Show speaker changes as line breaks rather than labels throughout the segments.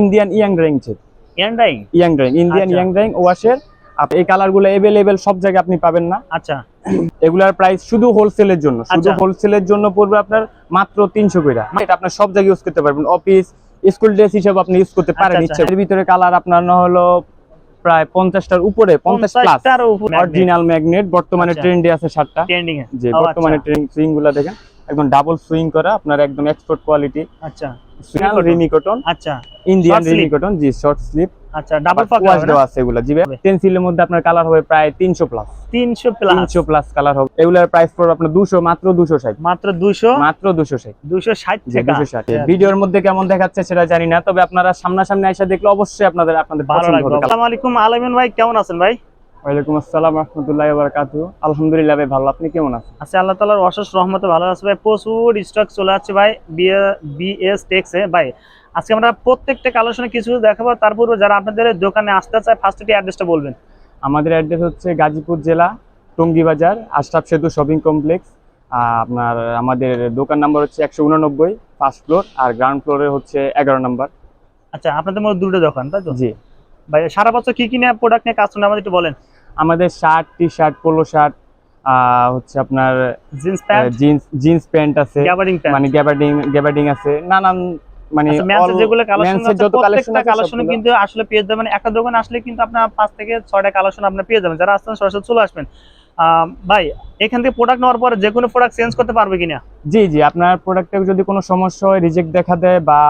Indian young drying check
ইয়ান্ডাই
ink drying Indian
আচ্ছা।
Ink drying ওয়াশের এই কালারগুলো অ্যাভেলেবেল সব জায়গায় আপনি পাবেন না।
আচ্ছা।
এগুলার প্রাইস শুধু হোলসেলের জন্য। শুধু
আচ্ছা।
হোলসেলের জন্য পড়বে আপনার মাত্র তিনশো কইরা। এটা আপনার সব জায়গায় ইউজ করতে পারবেন। অফিস স্কুল ড্রেস হিসেবে আপনি ইউজ করতে পারেন
আচ্ছা,
ইচ্ছা। এর ভিতরে কালার আপনার না হলো প্রায় পঞ্চাশটার উপরে পঞ্চাশ প্লাস
পঞ্চাশটার উপর
অরিজিনাল ম্যাগনেট বর্তমানে
আচ্ছা।
ট্রেন্ডে আছে সাতটা
ট্রেন্ডিং এ।
যে বর্তমানে
আচ্ছা।
ট্রেন সুইংগুলা দেখেন। একদম ডাবল সুইং করা আপনার একদম এক্সপোর্ট কোয়ালিটি
আচ্ছা।
রিমি কটন
আচ্ছা।
ইন্ডিয়ান
Short
কটন জি শর্ট স্লিপ
আচ্ছা ডাবল
ওয়াশ
ফাঁকা
দেওয়া আছে এগুলা জি পেন্সিলের মধ্যে আপনার কালার হবে প্রায় তিনশো প্লাস
300 প্লাস
তিনশো প্লাস কালার হবে। এগুলার প্রাইস পড়বে আপনার দুশো মাত্র দুশো ষাট।
মাত্র 200
মাত্র দুশো ষাট।
260 টাকা।
দুশো ষাট। ভিডিওর মধ্যে কেমন দেখাচ্ছে সেটা জানি না তবে আপনারা সামনাসামনি এসে দেখলে অবশ্যই আপনাদের আপনাদের
ভালো লাগবে। আসসালামু আলাইকুম আলামিন ভাই কেমন আছেন ভাই?
ওয়ালাইকুম আসসালাম রহমতুল্লাহ বারাকাতু আলহামদুলিল্লাহ ভাই ভালো। আপনি কেমন আছেন?
আচ্ছা আল্লাহ তাআলার অশেষ রহমতে ভালো আছে ভাই। প্রচুর স্টক চলে যাচ্ছে ভাই বিএস টেক্সে ভাই আজকে আমরা প্রত্যেকটা কালেকশনে কিছু দেখাবো। তারপর যারা আপনাদের দোকানে আসতে চায় ফার্স্ট একটি অ্যাড্রেসটা বলবেন।
আমাদের অ্যাড্রেস হচ্ছে গাজীপুর জেলা টঙ্গী বাজার আশরাফ সেতু শপিং কমপ্লেক্স। আপনার আমাদের দোকান নাম্বার হচ্ছে একশো উননব্বই ফার্স্ট ফ্লোর আর গ্রাউন্ড ফ্লোরে হচ্ছে এগারো নাম্বার।
আচ্ছা আপনাদের মধ্যে দুটো দোকান তাই তো?
জি।
ভাই সারা বছর কি কি নিয়ে প্রোডাক্ট নিয়ে কাজ করেন আমাদের একটু বলেন।
আমাদের shirt T shirt polo shirt হচ্ছে আপনার
jeans pant
jeans jeans pant আছে। মানে গ্যাবার্ডিং গ্যাবার্ডিং আছে। নানান মানে
আচ্ছা
যত কালেকশন।
কিন্তু আসলে পেয়ে যাবেন। একটা দোকানে আসলে কিন্তু আপনার পাঁচ থেকে ছয়টা কালেকশন আপনার পেয়ে যাবেন। যারা আসছেন সরাসরি চলে আসবেন। ভাই এখান থেকে প্রোডাক্ট নেওয়ার পরে যে কোনো প্রোডাক্ট চেঞ্জ করতে পারবে কিনা?
জি জি আপনার প্রোডাক্টে যদি কোনো সমস্যা হয় রিজেক্ট দেখা দেয় বা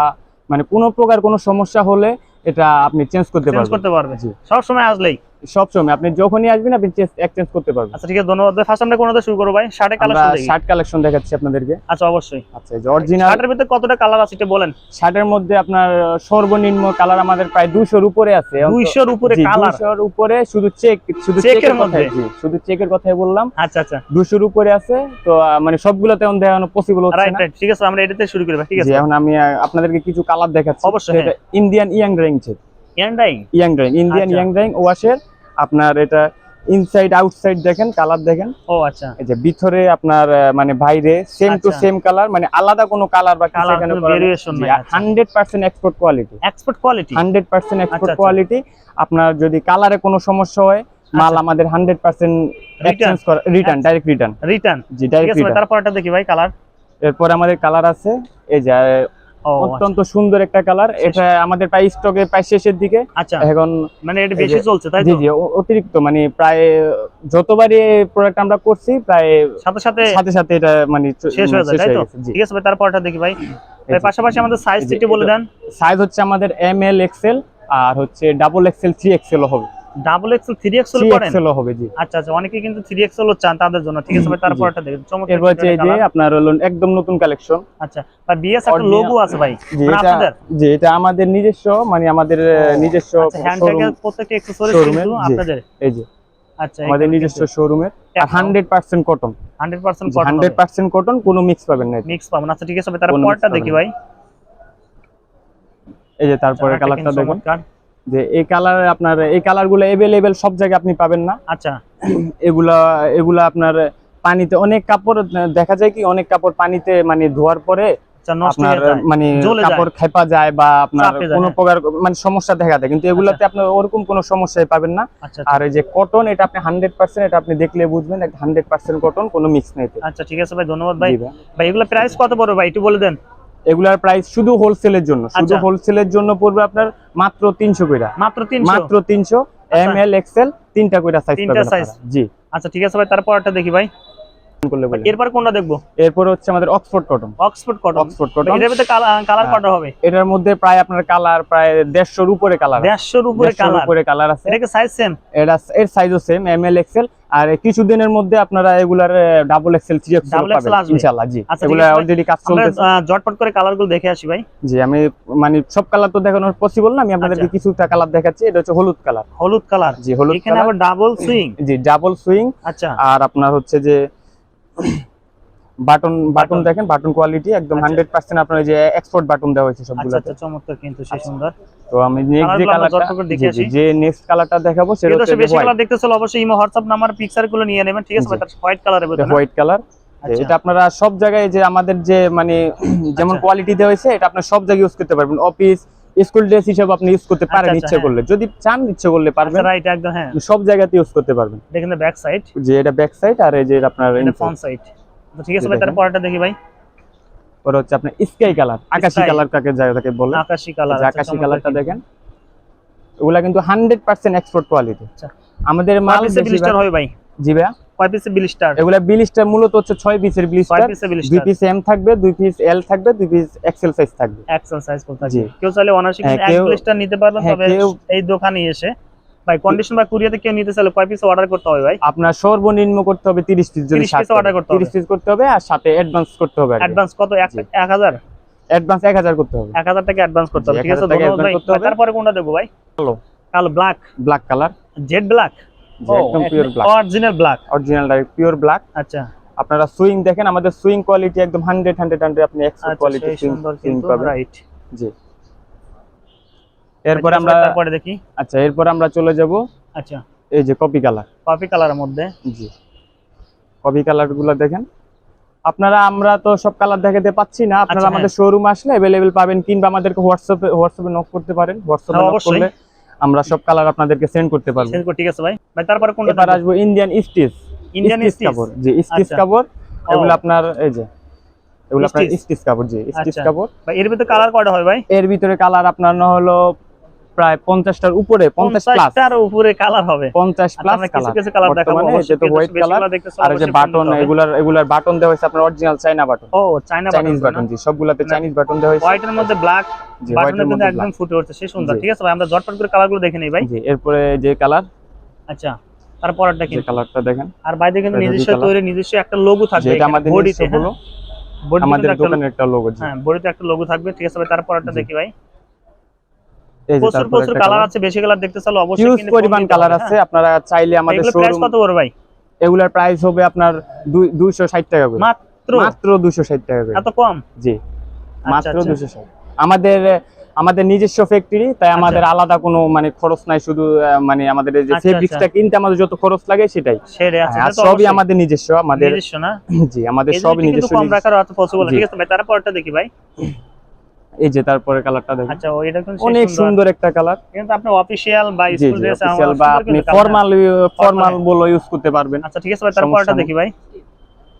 মানে কোনো প্রকার কোনো সমস্যা হলে এটা আপনি চেঞ্জ করতে
চেঞ্জ
পারবেন।
করতে পারবে সব সময় আসলেই।
সব সময়। আপনি যখনই আসবেন আপনি এক্সচেঞ্জ করতে পারবেন।
আচ্ছা ঠিক আছে ধন্যবাদ। ফার্স্ট আমরা কোনটা শুরু করব ভাই? শার্টের কালেকশন দেখি।
শার্ট কালেকশন দেখাচ্ছি আপনাদেরকে।
আচ্ছা অবশ্যই।
আচ্ছা এই যে অরিজিনাল
শার্টের ভিতরে কতটা কালার আছে এটা বলেন?
শার্টের মধ্যে আপনার সর্বনিম্ন কালার আমাদের প্রায় 200 এর উপরে আছে।
200 এর উপরে কালার
200 এর উপরে শুধু চেক শুধু
চেকের মধ্যে?
শুধু চেকের কথাই বললাম।
আচ্ছা আচ্ছা।
200 এর উপরে আছে। তো মানে সবগুলো তেমন দেখানো পসিবল হচ্ছে
রাইট
না।
রাইট ঠিক আছে আমরা এটাতে শুরু করি ভাই ঠিক আছে।
এখন আমি আপনাদেরকে কিছু কালার দেখাচ্ছি।
অবশ্যই।
Indian ink
এন্ডাই
ink drying
Indian.
Ink drying ওয়াশের আপনার এটা ইনসাইড আউটসাইড দেখেন কালার দেখেন।
ও আচ্ছা।
এই যে ভিতরে আপনার মানে বাইরে সেম টু। সেম কালার মানে আলাদা কোনো কালার বা কিছু
কালার
এখানে
ভেরিয়েশন নাই। আচ্ছা।
Hundred percent export
quality export
quality hundred percent
export.
Quality আপনার যদি কালারে কোনো সমস্যা হয় মাল
আচ্ছা।
আমাদের হান্ড্রেড পার্সেন্ট এক্সচেঞ্জ করা রিটার্ন। ডাইরেক্ট রিটার্ন
রিটার্ন
জি ডাইরেক্ট রিটার্ন
তারপরটা দেখি ভাই কালার
এরপরে আমাদের কালার আছে এই যে। অত্যন্ত সুন্দর একটা কালার। এটা আমাদের প্রায় স্টকে প্রায় শেষের দিকে।
আচ্ছা।
এখন
মানে এটা বেশি চলছে তাই
জি
তো?
জি অতিরিক্ত মানে প্রায় যতবারই প্রোডাক্ট আমরা করছি প্রায়
সাথে সাথে
সাথে সাথে এটা মানে
শেষ হয়ে যায় তাই তো? ঠিক আছে ভাই তারপরটা দেখি ভাই। ভাই পাশাপাশি আমাদের সাইজ একটু বলে দেন।
সাইজ হচ্ছে আমাদের এম এল এক্সেল আর হচ্ছে ডাবল এক্সেল থ্রি এক্সেল হবে।
Double XL three XL
three
করেন?
এক্সেল হবে জি।
আচ্ছা আচ্ছা অনেকে কিন্তু থ্রি এক্সেল চান তাদের জন্য। ঠিক আছে ভাই
জি।
তারপরটা দেখি। চমৎকার
এরপর এই যে আপনার হলো একদম নতুন কালেকশন
আচ্ছা ভাই বিএস একটা লোগো আছে ভাই। মানে আপনাদের?
যে এটা আমাদের নিজস্ব মানে আমাদের নিজস্ব
আচ্ছা হ্যান্ড
showroom,
ট্যাগের প্রত্যেকটা অ্যাকসেসরিজ কিন্তু আপনাদের?
এই যে।
আচ্ছা
আমাদের নিজস্ব শোরুমের আর hundred percent cotton
100% cotton
hundred percent cotton কোনো মিক্স পাবেন না।
মিক্স পাবেন আচ্ছা ঠিক আছে ভাই তারপরটা দেখি ভাই।
এই যে তারপরে
আচ্ছা,
কালারটা দেখুন। যে এই কালার আপনার এই কালারগুলো অ্যাভেলেবেল সব জায়গায় আপনি পাবেন না।
আচ্ছা।
এগুলা এগুলা আপনার পানিতে অনেক কাপড় দেখা যায় কি অনেক কাপড় পানিতে মানে ধোয়ার পরে
আচ্ছা
আপনার মানে কাপড় খেপা যায় বা আপনার কোনো। প্রকার মানে সমস্যা দেখা দেয়। কিন্তু এগুলাতে আপনার ওরকম কোনো সমস্যাই পাবেন না।
আচ্ছা
আর এই যে কটন এটা আপনি হান্ড্রেড পার্সেন্ট এটা আপনি দেখলে বুঝবেন হান্ড্রেড পার্সেন্ট কটন কোনো মিক্স নেই
আচ্ছা ঠিক আছে ভাই ধন্যবাদ ভাই।
ভাই।
ভাই এগুলো প্রাইস কত পড়বে ভাই? একটু বলে দেন।
এগুলার প্রাইস শুধু হোলসেলের জন্য। শুধু
আচ্ছা।
হোলসেলের জন্য পড়বে আপনার মাত্র তিনশো কইরা।
মাত্র
মাত্র তিনশো। এম এল এক্সেল তিনটা কইরা সাইজ জি।
আচ্ছা ঠিক আছে ভাই তারপর দেখি ভাই।
করলে বলে।
এরপর কোনটা দেখব?
এরপর হচ্ছে আমাদের Oxford cotton
Oxford cotton
Oxford cotton
এটার ভিতরে কালার। হবে?
এটার মধ্যে প্রায় আপনার কালার প্রায় উপরে কালার
150 এর উপরে কালার
উপরে কালার আছে।
এটা কি সাইজ সেম
এটা এর সাইজও সেম এম এল এক্সেল আর কিছুদিনের মধ্যে আপনারা এগুলার ডাবল এক্সেল থ্রি এক্সেল পাবেন। ইনশাআল্লাহ জি।
আচ্ছা,
এগুলা অলরেডি কাজ চলতেছে।
আহ, ঝটপট করে কালারগুলো দেখে আসি ভাই।
জি আমি মানে সব কালার তো দেখানো পসিবল না আমি আপনাদেরকে
আচ্ছা।
কিছুটা কালার দেখাচ্ছি। এটা হচ্ছে হলুদ কালার
হলুদ কালার
জি হলুদ
এখানে আবার ডাবল সুইং
জি ডাবল সুইং
আচ্ছা।
আর আপনার হচ্ছে যে বাটন বাটন দেখেন বাটন কোয়ালিটি একদম
আচ্ছা।
হান্ড্রেড পার্সেন্ট আপনার এই যে এক্সপোর্ট বাটন দেওয়া হয়েছে
আচ্ছা আচ্ছা চমৎকার কিন্তু সে
আচ্ছা।
সুন্দর
তো আমি নেক্সট যে কালারটা। যে নেক্সট কালারটা দেখাবো সেটা হচ্ছে
বেশি কালার দেখতে চলো অবশ্যই ইমো হোয়াটসঅ্যাপ নাম্বার পিকচারগুলো নিয়ে নেবেন ঠিক আছে। তার হোয়াইট কালারের ভিতরে?
হোয়াইট কালার
আচ্ছা।
এটা আপনারা সব জায়গায় যে আমাদের যে মানে যেমন
আচ্ছা।
কোয়ালিটি দেওয়া হয়েছে এটা আপনার সব জায়গায় ইউজ করতে পারবেন অফিস স্কুল ড্রেস হিসেবে আপনি ইউজ করতে পারেন
আচ্ছা,
ইচ্ছে
হ্যাঁ।
করলে। যদি চান ইচ্ছে করলে পারবেন।
রাইট একদম হ্যাঁ।
সব জায়গাতে ইউজ করতে পারবেন।
দেখেন ব্যাক সাইড
যে এটা ব্যাক সাইড আর এই যে আপনার
ফ্রন্ট সাইড তো ঠিক আছে ভাই তার
দেখেন।
পরেরটা দেখি ভাই।
ওটা হচ্ছে আপনার স্কাই কালার আকাশি। কালার কাকে জায়গাটাকে বলে।
আকাশি কালার
আকাশি কালারটা দেখেন। ওগুলা কিন্তু হান্ড্রেড পার্সেন্ট এক্সপোর্ট কোয়ালিটি
আচ্ছা।
আমাদের মাল
হবে ভাই।
জি ভাইয়া?
কয় পিসে ব্লিস্টার
এগুলা বিলিস্টার মূলত হচ্ছে ছয় পিসের
কয়
বিলিস্টার
পিসে
দুই
ব্লিস্টার
পিস এম থাকবে দুই পিস এল থাকবে দুই পিস এক্সেল সাইজ থাকবে।
এক্সেল সাইজ করতে
জি।
কেউ চাইলে অনার্সিক
হ্যাঁ,
এক
কেউ-
নিতে পারবেন
হ্যাঁ,
তবে এই দোকানে এসে ভাই কন্ডিশন বা কুরিয়াতে কেউ নিতে চাইলে কয় পিস অর্ডার করতে হবে ভাই?
আপনার সর্বনিম্ন করতে হবে তিরিশ পিস যদি
30 piece order করতে হবে।
তিরিশ পিস করতে হবে আর সাথে অ্যাডভান্স করতে হবে
অ্যাডভান্স কত? এক
জি।
এক হাজার?
অ্যাডভান্স এক হাজার করতে হবে।
এক হাজার টাকা অ্যাডভান্স করতে হবে। ঠিক আছে ধন্যবাদ ভাই। তারপরে কোনটা দেবো ভাই?
কালো।
কালো black
black colour
jet black
একদম pure black
original black
original pure black
আচ্ছা।
আপনারা সুইং দেখেন আমাদের সুইং কোয়ালিটি একদম হান্ড্রেড হান্ড্রেড হান্ড্রেড আপনি এক্সপোর্ট
আচ্ছা
কোয়ালিটি
সুইং
পাবেন।
রাইট
জি। এরপর আমরা
তারপরে দেখি।
আচ্ছা এরপর আমরা চলে যাব
আচ্ছা।
এই যে কপি কালার
কফি কালারের মধ্যে।
জি। কপি কালারগুলো দেখেন। আপনারা আমরা তো সব কালার দেখাতে পাচ্ছি না। আপনারা
আচ্ছা,
আমাদের শোরুম আসলে অ্যাভেলেবেল পাবেন কিংবা আমাদেরকে হোয়াটসঅ্যাপে হোয়াটসঅ্যাপে নক করতে পারেন। হোয়াটসঅ্যাপে
হ্যাঁ,
নক করলে আমরা সব কালার আপনাদেরকে সেন্ড করতে পারব।
সেন্ড করতে ঠিক আছে ভাই। ভাই তারপরে কোনটা
এবার আসবে ইন্ডিয়ান স্টিচ
ইন্ডিয়ান
স্টিচ কাপড়। জি স্টিচ
আচ্ছা।
কাপড়। এগুলো আপনার এই যে এগুলো আপনার স্টিচ কাপড় জি স্টিচ
আচ্ছা।
কাপড়।
ভাই এর ভিতরে কালার কয়টা হয় ভাই?
এর ভিতরে কালার আপনার না হলো প্রায় পঞ্চাশটার উপরে পঞ্চাশ প্লাস
উপরে কালার হবে।
পঞ্চাশ
আচ্ছা,
প্লাস কালার
দেখাবো
বর্তমানে
অবশ্যই
এটা তো
কিন্তু
হোয়াইট কালার
কালার
আর যে বাটন এগুলার এগুলার বাটন দেওয়া হয়েছে আপনার অরিজিনাল চাইনা বাটন
ও চাইনা
চাইনিজ
বাটন
বাটন জি সবগুলাতে চাইনিজ বাটন দেওয়া হয়েছে।
হোয়াইটের মধ্যে ব্ল্যাক বাটনের
মধ্যে
একদম ফুটে উঠছে সেই সুন্দর ঠিক আছে ভাই? আমরা ঝটপট করে কালারগুলো দেখে নেই ভাই।
জি এরপরে যে কালার
আচ্ছা তারপরটা কি?
কালারটা দেখেন।
আর বাইরে কিন্তু নিজস্ব তৈরি নিজস্ব একটা লোগো থাকবে
যেটা আমাদের
বডিতে
নিজস্ব হলো আমাদের
একটা
দোকানের একটা লোগো
হ্যাঁ বডিতে একটা লোগো থাকবে ঠিক আছে ভাই? তারপরটা। দেখি ভাই। প্রচুর
তারপরে
প্রচুর কালার আছে বেশি কালার দেখতে চাইলে অবশ্যই কিন্তু
পরিমাণ কালার আছে। আপনারা চাইলে আমাদের শোরুম
কত করে ভাই?
এগুলার প্রাইস হবে আপনার দুই- 260 টাকা করে।
মাত্র?
মাত্র 260 টাকা করে।
এত কম?
জি। মাত্র
আচ্ছা।
260 আমাদের আমাদের নিজস্ব ফ্যাক্টরি তাই আমাদের আলাদা কোনো মানে খরচ নাই শুধু মানে আমাদের যে
আচ্ছা,
ফেব্রিক্সটা কিনতে আমাদের যত খরচ লাগে সেটাই। সবই আমাদের নিজস্ব আমাদের
নিজস্ব না?
জি আমাদের সবই নিজস্ব
কম রাখার অত পসিবল ঠিক আছে ভাই তারপরটা দেখি ভাই।
এই যে তারপরে কালারটা দেখেন।
আচ্ছা এটা কিন্তু
অনেক সুন্দর। একটা কালার
কিন্তু আপনি অফিশিয়াল বা স্কুল ড্রেস
অফিসিয়াল বা আপনি ফর্মাল ফর্মাল বলে ইউজ করতে পারবেন।
আচ্ছা ঠিক আছে ভাই তারপরটা দেখি ভাই।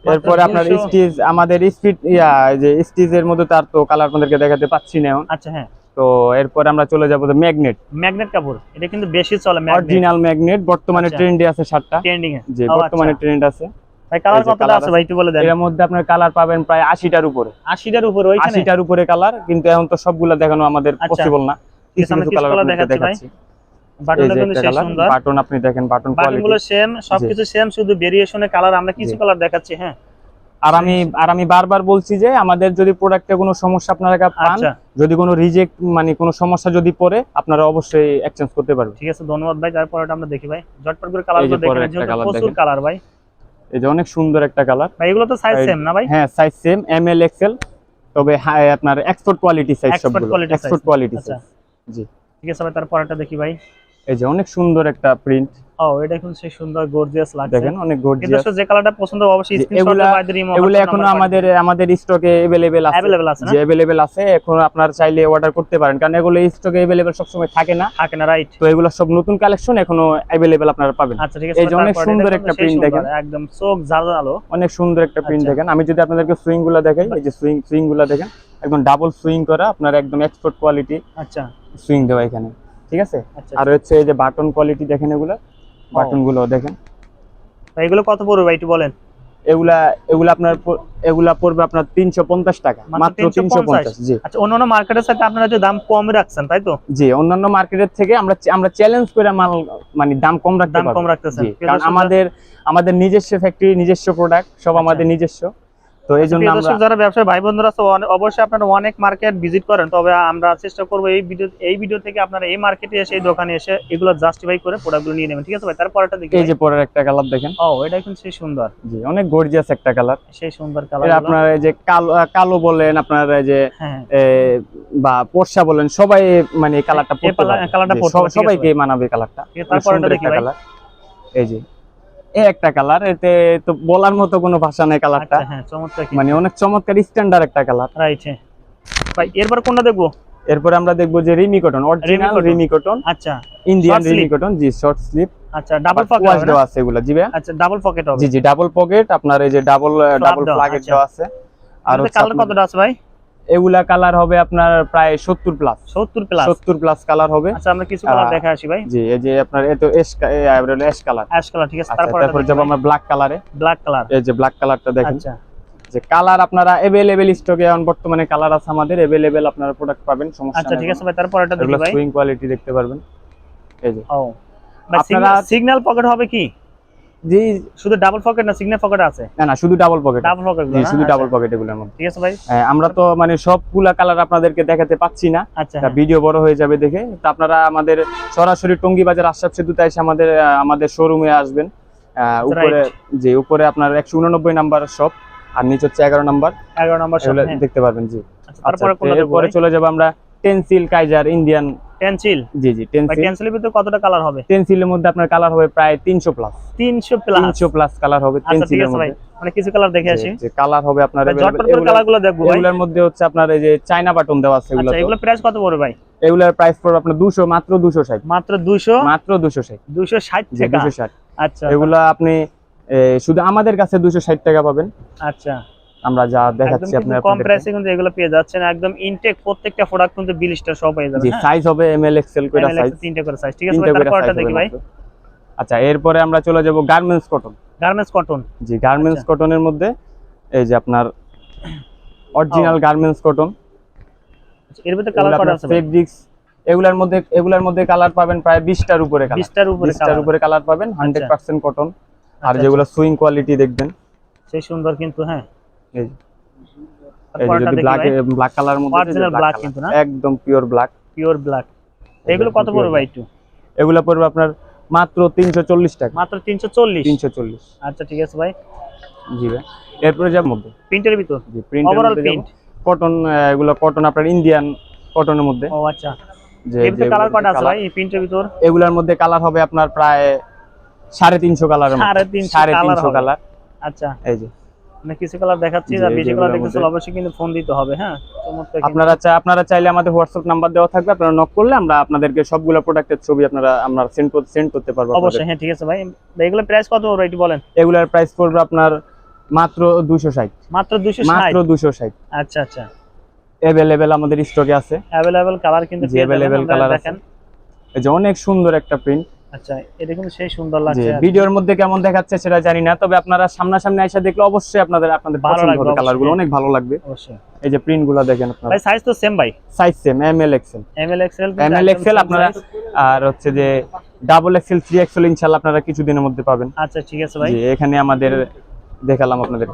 এরপরে আপনার স্টিচ আমাদের স্পিড ইয়া এই যে স্টিচের মধ্যে তার তো কালার আপনাদেরকে দেখাতে পাচ্ছি না এখন।
আচ্ছা হ্যাঁ।
তো এরপরে আমরা চলে যাব ম্যাগনেট
ম্যাগনেট কাপড় এটা কিন্তু বেশি চলে ম্যাগনেট
অরিজিনাল ম্যাগনেট বর্তমানে
আচ্ছা।
ট্রেন্ডে আছে শার্টটা।
ট্রেন্ডিং এ।
যে বর্তমানে
আচ্ছা।
ট্রেন্ড আছে।
ভাই কালার কতটা আছে
আছে।
ভাই একটু বলে দেন।
এর মধ্যে আপনার কালার পাবেন প্রায় আশিটার উপরে।
80টার উপরে ওইখানে?
উপরে কালার কিন্তু এখন তো সবগুলা দেখানো আমাদের
আচ্ছা।
পসিবল না। কিছু কিছু
কিছু
কালার
দেখাচ্ছি ভাই।
দেখাচ্ছি। এই
বাটনটা
যে
কিন্তু
একটা
সেই
কালার
সুন্দর।
বাটন আপনি দেখেন বাটন কোয়ালিটি
সেম সবকিছু সেম শুধু ভেরিয়েশনে কালার আমরা কিছু কালার দেখাচ্ছি হ্যাঁ।
আর আমি আর আমি বারবার বলছি যে আমাদের যদি প্রোডাক্টে কোনো সমস্যা আপনারা পান
আচ্ছা।
যদি কোনো রিজেক্ট মানে কোনো সমস্যা যদি পড়ে আপনারা অবশ্যই এক্সচেঞ্জ করতে পারবেন।
ঠিক আছে ধন্যবাদ ভাই তারপর আমরা দেখি ভাই। ঝটপট করে
পরের
দেখেন প্রচুর কালার ভাই।
এই যে অনেক সুন্দর একটা কালার।
ভাই এগুলো তো সাইজ
सेम
সেম না ভাই?
হ্যাঁ size same M L X L তবে হাই আপনার এক্সপোর্ট কোয়ালিটি সাইজ সবগুলো। এক্সপোর্ট কোয়ালিটি
আচ্ছা।
সাইজ জি।
ঠিক আছে ভাই তারপর এটা দেখি ভাই।
এই যে অনেক সুন্দর একটা প্রিন্ট
ও এটা কিন্তু সেই সুন্দর গর্জিয়াস লাগছে
দেখেন অনেক
কিন্তু
গর্জিয়াস
আসলে যে কালারটা পছন্দ হবে অবশ্যই
যে
স্ক্রিনশট
এগুলা-
বাইরে রিমো
এগুলো এখনো আমাদের আমাদের স্টকে अवेलेबल আছে
अवेलेबल আছে না
যে अवेलेबल আছে এখন আপনার চাইলে অর্ডার করতে পারেন কারণ এগুলো স্টকে अवेलेबल সবসময় থাকে না
থাকে না রাইট
তো এগুলো সব নতুন কালেকশন এখনো अवेलेबल আপনারা পাবেন
আচ্ছা ঠিক আছে
এই যে অনেক
তারপর
সুন্দর
এটা
একটা
কিন্তু সেই
print
সুন্দর,
দেখেন।
একদম চোখ জ্বালালো
অনেক সুন্দর একটা প্রিন্ট
আচ্ছা।
দেখেন আমি যদি আপনাদেরকে সুইং গুলা দেখাই এই যে সুইং সুইং গুলা দেখেন একদম ডাবল সুইং করা আপনার একদম এক্সপোর্ট কোয়ালিটি
আচ্ছা
সুইং দেওয়া এখানে ঠিক আছে?
আচ্ছা
আর হচ্ছে এই যে বাটন কোয়ালিটি দেখেন এগুলা বাটনগুলো দেখেন।
এগুলো কত পড়বে ভাই একটু বলেন।
এগুলা এগুলা আপনার এগুলা পড়বে আপনার তিনশো পঞ্চাশ টাকা
মাত্র
মাত্র
350
জি।
আচ্ছা অন্যান্য মার্কেটের সাথে আপনারা যে দাম কম রাখছেন তাই তো?
জি অন্যান্য মার্কেটের থেকে আমরা আমরা চ্যালেঞ্জ করে মাল মানে দাম কম রাখতে
দাম কম রাখতেছেন।
কারণ আমাদের আমাদের নিজস্ব ফ্যাক্টরি নিজস্ব প্রোডাক্ট সব
আচ্ছা।
আমাদের নিজস্ব। তো এই জন্য আমরা
দর্শক যারা ব্যবসায়ী ভাই বন্ধুরা আছে অবশ্যই আপনারা অনেক মার্কেট ভিজিট করেন তবে আমরা চেষ্টা করব এই ভিডিও এই ভিডিও থেকে আপনারা এই মার্কেটে এসে এই দোকানে এসে এগুলো জাস্টিফাই করে প্রোডাক্টগুলো নিয়ে নেবেন ঠিক আছে ভাই? তারপরটা দেখি
এই যে পরের একটা কালার দেখেন।
ও এটা কিন্তু সেই সুন্দর।
জি অনেক গর্জিয়াস একটা কালার
সেই সুন্দর কালার
আপনার এই যে কালো কালো বলেন আপনার এই যে
হ্যাঁ
বা পর্ষা বলেন সবাই মানে এই কালারটা পড়তে
কালারটা
সবাইকে মানাবে কালারটা সুন্দর
দেখি ভাই।
এই যে একটা কালার এতে তো বলার মতো কোনো ভাষা নেই কালারটা
আচ্ছা হ্যাঁ
মানে অনেক চমৎকার স্ট্যান্ডার্ড একটা কালার
রাইট হ্যাঁ। ভাই এরপর কোনটা দেখব?
এরপরে আমরা দেখব যে রিমি কটন অরিজিনাল রিমি কটন
আচ্ছা
ইন্ডিয়ান রিমি কটন জি শর্ট স্লিপ
আচ্ছা ডাবল পকেট
ওয়াশ দেওয়া আছে এগুলা জি ভাইয়া
আচ্ছা ডাবল পকেট হবে।
জি জি ডাবল পকেট আপনার এই যে ডাবল ডাবল প্লাগেট। দেওয়া আছে। আর
কালার কতটা আছে ভাই?
এগুলা কালার হবে আপনার প্রায় সত্তর প্লাস
70 প্লাস
সত্তর প্লাস কালার হবে
আচ্ছা আমরা কিছু কালার
আহ,
দেখা আসি ভাই
জি এই যে আপনার এ তো S ash colour
ash colour ঠিক আছে
আচ্ছা
তারপর
তারপর যাবো আমরা ব্ল্যাক কালারে
ব্ল্যাক কালার
এই যে ব্ল্যাক কালারটা দেখেন
আচ্ছা
যে কালার আপনারা अवेलेबल স্টকে এখন বর্তমানে কালার আছে আমাদের अवेलेबल আপনারা প্রোডাক্ট পাবেন সমস্যা
আচ্ছা
নেই
ঠিক আছে ভাই তারপর এটা দেখি
এগুলো
ভাই
সুইং কোয়ালিটি দেখতে পারবেন এই যে
ও ভাই
আপনারা-
সিগন্যাল পকেট হবে কি
জি
শুধু ডাবল পকেট না সিগন্যাল পকেট আছে?
না না শুধু ডাবল পকেট
ডাবল পকেট
জি শুধু ডাবল পকেট এগুলোর মধ্যে।
ঠিক আছে ভাই।
আমরা তো মানে সবগুলা কালার আপনাদেরকে দেখাতে পাচ্ছি না।
আচ্ছা।
তা ভিডিও বড় হয়ে যাবে দেখে। তো আপনারা আমাদের সরাসরি টঙ্গি বাজার আশরাফ সেতুতে এসে আমাদের আমাদের শোরুমে আসবেন। আহ, উপরে যে উপরে আপনার একশো উননব্বই নাম্বার শপ আর নিচে হচ্ছে এগারো নাম্বার।
এগারো নম্বর সব
এগুলো
হ্যাঁ।
দেখতে পারবেন জি।
আচ্ছা,
আচ্ছা
তারপরে
চলে যাব আমরা টেন্সিল কাইজার ইন্ডিয়ান
টেনসিল
জি জি টেন্সিল
টেনসিলের ভিতরে কতটা কালার হবে?
টেন্সিলের মধ্যে আপনার কালার হবে প্রায় তিনশো প্লাস
300 প্লাস
তিনশো প্লাস কালার হবে
আচ্ছা
টেন্সিলের
ভাই
মধ্যে।
মানে কিছু কালার দেখে আসি।
যে- কালার হবে আপনার।
ঝটপট করে
এগুলা-
দেখব। ভাই
এগুলার মধ্যে হচ্ছে আপনার এই যে চায়না বাটন দেওয়া আছে এগুলো
আচ্ছা এগুলো প্রাইস কত পড়বে ভাই?
এগুলার প্রাইস পড়বে আপনার দুশো মাত্র দুশো ষাট।
মাত্র 200
মাত্র দুশো ষাট।
260
যে
টাকা?
দুশো ষাট।
আচ্ছা।
এগুলা আপনি শুধু আমাদের কাছে দুশো ষাট টাকা পাবেন।
আচ্ছা।
আমরা যা দেখাচ্ছি আপনার
কম প্রাইসে কিন্তু এগুলো পেয়ে যাচ্ছেন। একদম ইনটেক প্রত্যেকটা প্রোডাক্ট কিন্তু বিলিশটা সব পেয়ে যাবেন
জি
হ্যাঁ?
সাইজ হবে এম এল এক্সেল করে
MLX
সাইজ
তিনটে করে সাইজ ঠিক আছে? তারপরটা দেখি ভাই।
আচ্ছা এরপরে আমরা চলে যাব গার্মেন্টস কটন
গার্মেন্টস কটন
জি গার্মেন্টস
আচ্ছা।
কটনের মধ্যে এই যে আপনার অরিজিনাল গার্মেন্টস কটন
এর ভিতরে কালার করা আছে
ফেব্রিক্স এগুলার মধ্যে এগুলার মধ্যে কালার পাবেন প্রায় বিশটার উপরে কালার
20টার উপরে
বিশটার
কালার
উপরে কালার পাবেন হান্ড্রেড পার্সেন্ট কটন আর
আচ্ছা,
যেগুলো সুইং কোয়ালিটি দেখবেন।
সেই সুন্দর কিন্তু হ্যাঁ।
এই যদি ব্ল্যাক ব্ল্যাক কালার মধ্যে যে
Original
black
black
color,
কিন্তু না?
একদম পিওর ব্ল্যাক
পিওর ব্ল্যাক এগুলো কত পড়বে ভাই একটু?
এগুলো পড়বে আপনার মাত্র তিনশো চল্লিশ টাকা।
মাত্র 340
তিনশো চল্লিশ।
আচ্ছা ঠিক আছে ভাই।
জি ভাই। এরপরে যাব মধ্যে।
প্রিন্টের ভিতর?
জি প্রিন্ট
ওভারঅল প্রিন্ট
কটন এগুলো কটন আপনার ইন্ডিয়ান কটনের মধ্যে।
ও আচ্ছা।
যে
কালার কটা আছে ভাই এই প্রিন্টের ভিতর?
এগুলার মধ্যে কালার হবে আপনার প্রায় সাড়ে তিনশো কালার
সাড়ে তিনশো
সাড়ে তিনশো কালার
আচ্ছা।
এই যে।
মানে কিছু কালার দেখাচ্ছি আর বেশি কালার দেখতেছেন অবশ্যই কিন্তু ফোন দিতে হবে হ্যাঁ?
আপনারা চা আপনারা চাইলে আমাদের হোয়াটসঅ্যাপ নাম্বার দেওয়া থাকবে আপনারা নক করলে আমরা আপনাদেরকে সবগুলো প্রোডাক্টের ছবি আপনারা আমরা সেন্ড করতে সেন্ড করতে পারব
অবশ্যই হ্যাঁ ঠিক আছে ভাই। ভাই, এগুলো প্রাইস কত একটু বলেন?
এগুলার প্রাইস পড়বে আপনার মাত্র দুশো ষাট।
মাত্র 260
মাত্র দুশো ষাট।
আচ্ছা আচ্ছা।
অ্যাভেলেবেল আমাদের স্টকে আছে।
অ্যাভেলেবল কালার কিন্তু
colour আছে।
দেখেন।
এই যে অনেক সুন্দর একটা প্রিন্ট
আচ্ছা এটা কিন্তু সেই সুন্দর লাগছে
ভিডিওর মধ্যে কেমন দেখাচ্ছে সেটা জানি না তবে আপনারা সামনাসামনি এসে দেখলে অবশ্যই আপনাদের আপনাদের
ভালো লাগবে
হবে।
কালারগুলো
অনেক ভালো লাগবে।
অবশ্যই।
এই যে দেখেন আপনারা।
ভাই সাইজ তো সেম ভাই।
Size same M L XL
M L XL
M L XL আপনারা আর হচ্ছে যে ডাবল এক্সেল থ্রি এক্সেল আপনারা কিছুদিনের মধ্যে পাবেন।
আচ্ছা ঠিক আছে ভাই।
এখানে আমাদের দেখালাম আপনাদের